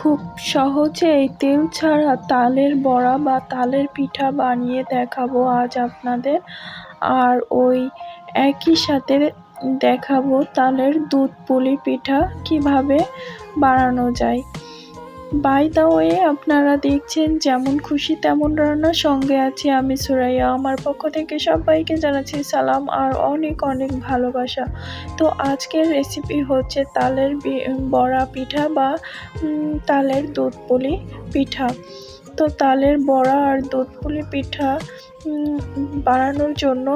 খুব সহজেই তেল ছাড়া তালের বড়া বা তালের পিঠা বানিয়ে দেখাবো আজ আপনাদের। আর ওই একই সাথে দেখাবো তালের দুধ পুলি পিঠা কীভাবে বানানো যায়। বাই দা ওয়ে আপনারা দেখছেন যেমন খুশি তেমন রান্না সঙ্গে আছি আমি সুরাইয়া। আমার পক্ষ থেকে সবাইকে জানাচ্ছি সালাম আর অনেক অনেক ভালোবাসা। তো আজকের রেসিপি হচ্ছে তালের বড়া পিঠা বা তালের দুধ পুলি পিঠা। তো তালের বড়া আর দুধ পুলি পিঠা বানানোর জন্য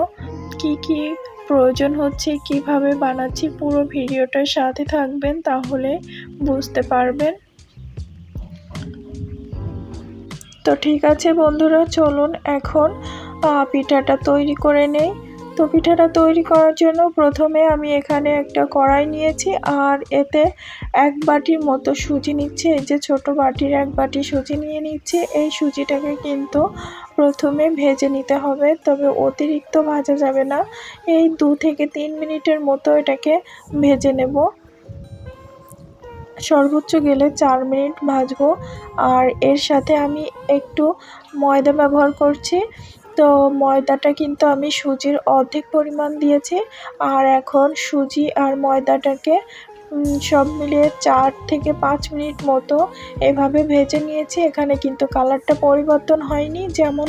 কি কি প্রয়োজন হচ্ছে, কীভাবে বানাচ্ছি, পুরো ভিডিওটার সাথে থাকবেন তাহলে বুঝতে পারবেন। তো ঠিক আছে বন্ধুরা, চলুন এখন পিঠাটা তৈরি করে নেই। তো পিঠাটা তৈরি করার জন্য প্রথমে আমি এখানে একটা কড়াই নিয়েছি, আর এতে এক বাটির মতো সুজি নিচ্ছি। এই যে ছোট বাটির এক বাটি সুজি নিয়ে নিচ্ছি। এই সুজিটাকে কিন্তু প্রথমে ভেজে নিতে হবে, তবে অতিরিক্ত ভাজা যাবে না। এই দু থেকে তিন মিনিটের মতো এটাকে ভেজে নেব। সর্বোচ্চ গেলে চার মিনিট ভাজবো। আর এর সাথে আমি একটু ময়দা ব্যবহার করছি। তো ময়দাটা কিন্তু আমি সুজির অর্ধেক পরিমাণ দিয়েছি। আর এখন সুজি আর ময়দাটাকে সব মিলিয়ে চার থেকে পাঁচ মিনিট মতো এভাবে ভেজে নিয়েছি। এখানে কিন্তু কালারটা পরিবর্তন হয়নি, যেমন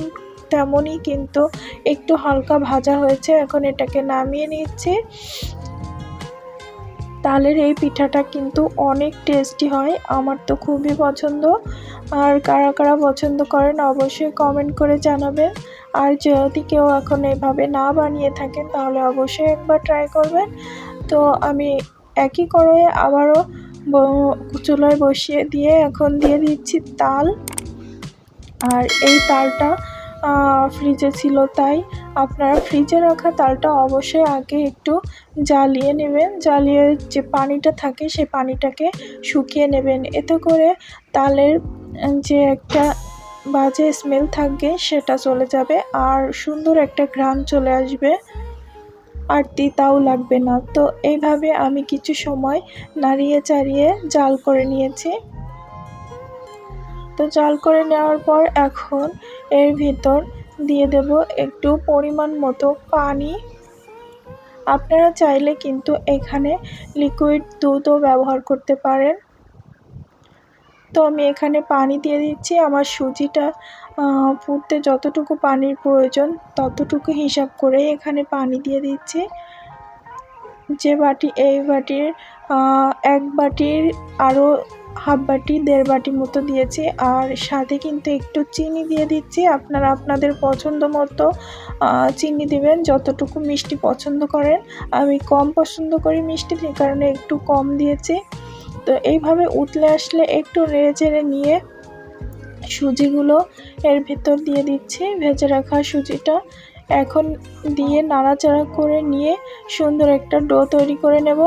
তেমনই কিন্তু একটু হালকা ভাজা হয়েছে। এখন এটাকে নামিয়ে নিচ্ছি। তালের এই পিঠাটা কিন্তু অনেক টেস্টি হয়, আমার তো খুবই পছন্দ। আর কারা কারা পছন্দ করেন অবশ্যই কমেন্ট করে জানাবেন। আর যদি কেউ এখন এভাবে না বানিয়ে থাকেন, তাহলে অবশ্যই একবার ট্রাই করবেন। তো আমি একই করে আবারও চুলায় বসিয়ে দিয়ে এখন দিয়ে দিচ্ছি তাল। আর এই তালটা ফ্রিজে ছিল, তাই আপনারা ফ্রিজে রাখা তালটা অবশ্যই আগে একটু জ্বালিয়ে নেবেন। জ্বালিয়ে যে পানিটা থাকে, সেই পানিটাকে শুকিয়ে নেবেন। এতে করে তালের যে একটা বাজে স্মেল থাকবে, সেটা চলে যাবে আর সুন্দর একটা ঘ্রাণ চলে আসবে। আর তিতাও লাগবে না। তো এইভাবে আমি কিছু সময় নাড়িয়ে চাড়িয়ে জাল করে নিয়েছি। তো জাল করে নেওয়ার পর এখন এর ভিতর দিয়ে দেব একটু পরিমাণ মতো পানি। আপনারা চাইলে কিন্তু এখানে লিকুইড দুধও ব্যবহার করতে পারেন। তো আমি এখানে পানি দিয়ে দিচ্ছি। আমার সুজিটা ফুটতে যতটুকু পানির প্রয়োজন ততটুকু হিসাব করে এখানে পানি দিয়ে দিচ্ছি। যে বাটি, এই বাটির এক বাটির আরও হাফ বাটি, দেড় বাটি মতো দিয়েছি। আর সাথে কিন্তু একটু চিনি দিয়ে দিচ্ছি। আপনারা আপনাদের পছন্দ মতো চিনি দিবেন, যতটুকু মিষ্টি পছন্দ করেন। আমি কম পছন্দ করি মিষ্টি সেই কারণে একটু কম দিয়েছি। তো এইভাবে উতলে আসলে একটু নেড়ে চেড়ে নিয়ে সুজিগুলো এর ভেতর দিয়ে দিচ্ছি, ভেজে রাখা সুজিটা। এখন দিয়ে নাড়াচাড়া করে নিয়ে সুন্দর একটা ডো তৈরি করে নেব।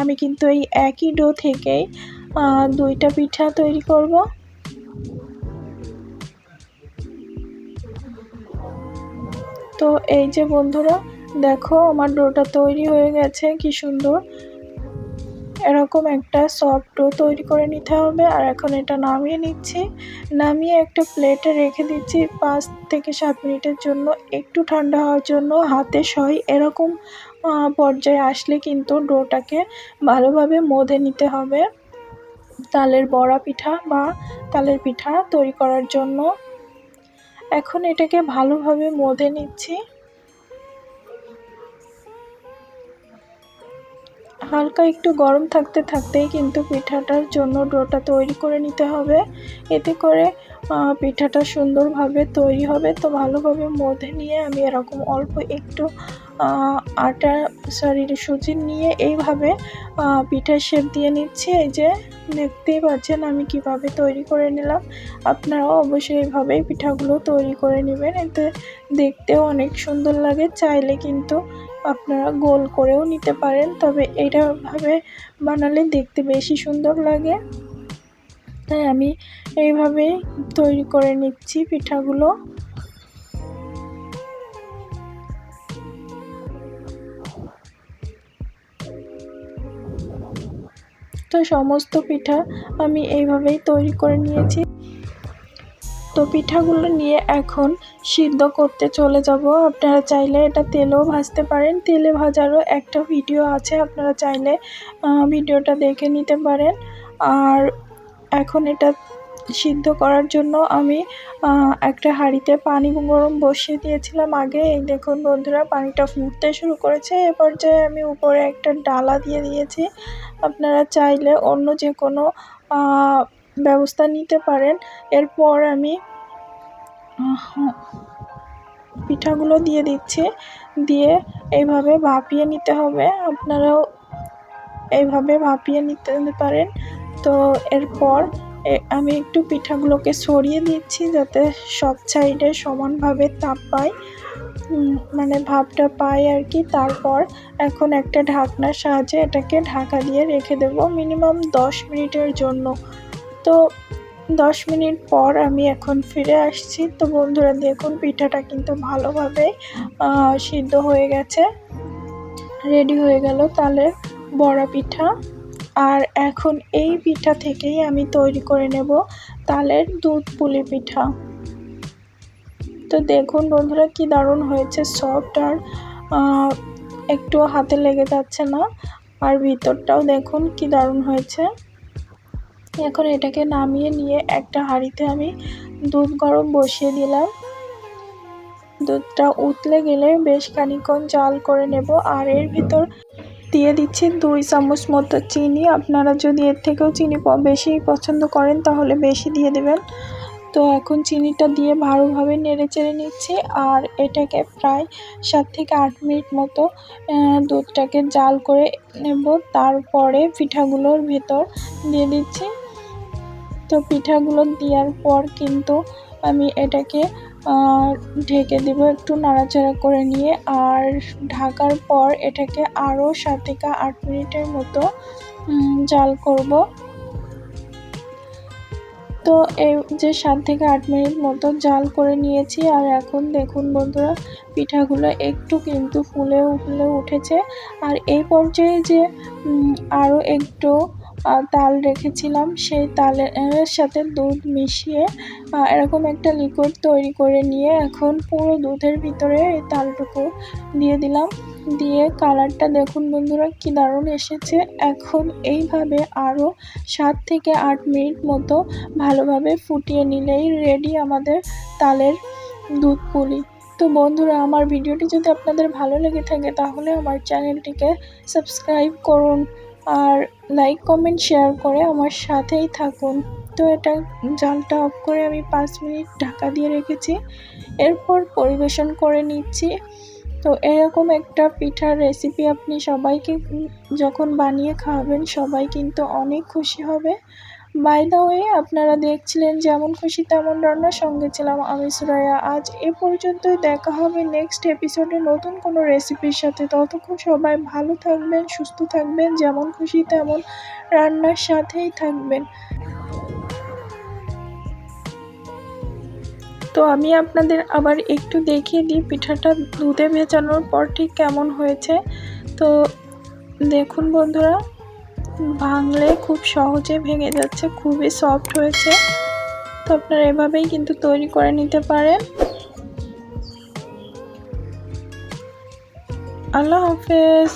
আমি কিন্তু এই একই ডো থেকেই দুইটা পিঠা তৈরি করব। তো এই যে বন্ধুরা, দেখো আমার ডোটা তৈরি হয়ে গেছে, কি সুন্দর। এরকম একটা সফট ডো তৈরি করে নিতে হবে, আর এখন এটা নামিয়ে নিচ্ছি। নামিয়ে একটা প্লেটে রেখে দিচ্ছি পাঁচ থেকে সাত মিনিটের জন্য। একটু ঠান্ডা হওয়ার জন্য হাতে সই। এরকম পর্যায়ে আসলে কিন্তু ডোটাকে ভালোভাবে মধে নিতে হবে। তালের বড়া পিঠা বা তালের পিঠা তৈরি করার জন্য। এখন এটাকে ভালোভাবে মধে নিচ্ছি। হালকা একটু গরম থাকতে থাকতেই কিন্তু পিঠাটার জন্য ডোটা তৈরি করে নিতে হবে। এতে করে পিঠাটা সুন্দরভাবে তৈরি হবে। তো ভালোভাবে মধ্যে নিয়ে আমি এরকম অল্প একটু আটা সরি সুজি নিয়ে এইভাবে পিঠার শেপ দিয়ে নিচ্ছি। এই যে দেখতেই পাচ্ছেন আমি কীভাবে তৈরি করে নিলাম। আপনারাও অবশ্যই এইভাবেই পিঠাগুলো তৈরি করে নেবেন। এতে দেখতেও অনেক সুন্দর লাগে। চাইলে কিন্তু আপনারা গোল করেও নিতে পারেন, তবে এইটাভাবে বানালে দেখতে বেশি সুন্দর লাগে। তাই আমি এইভাবেই তৈরি করে নিচ্ছি পিঠাগুলো। তো সমস্ত পিঠা আমি এইভাবেই তৈরি করে নিয়েছি। তো পিঠাগুলো নিয়ে এখন সিদ্ধ করতে চলে যাব। আপনারা চাইলে এটা তেলেও ভাজতে পারেন। তেলে ভাজারও একটা ভিডিও আছে, আপনারা চাইলে ভিডিওটা দেখে নিতে পারেন। আর এখন এটা সিদ্ধ করার জন্য আমি একটা হাঁড়িতে পানি গরম বসিয়ে দিয়েছিলাম আগে। এই দেখুন বন্ধুরা, পানিটা ফুটতে শুরু করেছে। এ পর্যায়ে আমি উপরে একটা ডালা দিয়ে দিয়েছি। আপনারা চাইলে অন্য যে কোনো ব্যবস্থা নিতে পারেন। এরপর আমি পিঠাগুলো দিয়ে দিচ্ছি। দিয়ে এইভাবে ভাপিয়ে নিতে হবে। আপনারাও এইভাবে ভাপিয়ে নিতে পারেন। তো এরপর আমি একটু পিঠাগুলোকে সরিয়ে দিচ্ছি যাতে সব সাইডে সমানভাবে তাপ পায়। মানে ভাবটা পাই আর কি। তারপর এখন একটা ঢাকনার সাহায্যে এটাকে ঢাকা দিয়ে রেখে দেব। মিনিমাম দশ মিনিটের জন্য। তো দশ মিনিট পর আমি এখন ফিরে আসছি। তো বন্ধুরা, দেখুন পিঠাটা কিন্তু ভালোভাবে সিদ্ধ হয়ে গেছে রেডি হয়ে গেল তাহলে বড়া পিঠা। আর এখন এই পিঠা থেকেই আমি তৈরি করে নেব তালের দুধ পুলি পিঠা। তো দেখুন বন্ধুরা, কি দারুণ হয়েছে সফট আর একটু হাতে লেগে যাচ্ছে না। আর ভিতরটাও দেখুন কি দারুণ হয়েছে। এখন এটাকে নামিয়ে নিয়ে একটা হাঁড়িতে আমি দুধ গরম বসিয়ে দিলাম। দুধটা উতলে গেলে বেশ খানিক্ষণ জাল করে নেব আর এর ভিতর দিয়ে দিচ্ছি দুই চামচ মতো চিনি। আপনারা যদি এর থেকেও চিনি বেশি পছন্দ করেন তাহলে বেশি দিয়ে দেবেন। তো এখন চিনিটা দিয়ে ভালোভাবে নেড়ে চেড়ে নিচ্ছি আর এটাকে প্রায় সাত থেকে আট মিনিট মতো দুধটাকে জাল করে নেব। তারপরে পিঠাগুলোর ভেতর দিয়ে দিচ্ছি। তো পিঠাগুলো দেওয়ার পর কিন্তু আমি এটাকে ঢেকে দেবো একটু নাড়াচাড়া করে নিয়ে। আর ঢাকার পর এটাকে আরও সাত থেকে আট মিনিটের মতো জাল করব। তো এই যে সাত থেকে আট মিনিট মতো জাল করে নিয়েছি। আর এখন দেখুন বন্ধুরা, পিঠাগুলো একটু কিন্তু ফুলে ফুলে উঠেছে। আর এই পর্যায়ে যে আরও একটু তাল রেখেছিলাম। সেই তালের সাথে দুধ মিশিয়ে এরকম একটা লিকুইড তৈরি করে নিয়ে এখন পুরো দুধের ভিতরে এই তালটুকু দিয়ে দিলাম। দিয়ে কালারটা দেখুন বন্ধুরা, কি দারুণ এসেছে। এখন এইভাবে আরও সাত থেকে আট মিনিট মতো ভালোভাবে ফুটিয়ে নিলেই রেডি আমাদের তালের দুধ পুলি তো বন্ধুরা, আমার ভিডিওটি যদি আপনাদের ভালো লেগে থাকে, তাহলে আমার চ্যানেলটিকে সাবস্ক্রাইব করুন। আর লাইক কমেন্ট শেয়ার করে আমার সাথেই থাকুন। তো এটা জালটা অফ করে আমি পাঁচ মিনিট ঢাকা দিয়ে রেখেছি। এরপর পরিবেশন করে নিচ্ছি। তো এরকম একটা পিঠার রেসিপি আপনি সবাইকে যখন বানিয়ে খাওয়াবেন, সবাই কিন্তু অনেক খুশি হবে। বাই দ্য ওয়ে আপনারা দেখছিলেন যেমন খুশি তেমন রান্নার সঙ্গে ছিলাম আমি, সুরাইয়া। আজ এ পর্যন্তই দেখা হবে নেক্সট এপিসোডে নতুন কোনো রেসিপির সাথে। ততক্ষণ সবাই ভালো থাকবেন, সুস্থ থাকবেন, যেমন খুশি তেমন রান্নার সাথেই থাকবেন। তো আমি আপনাদের আবার একটু দেখিয়ে দিই, পিঠাটা দুধে ভেজানোর পর ঠিক কেমন হয়েছে। তো দেখুন বন্ধুরা ভাঙলে খুব সহজে ভেঙে যাচ্ছে, খুবই সফট হয়েছে। তো আপনারা এভাবেই কিন্তু তৈরি করে নিতে পারেন। আল্লাহ হাফেজ।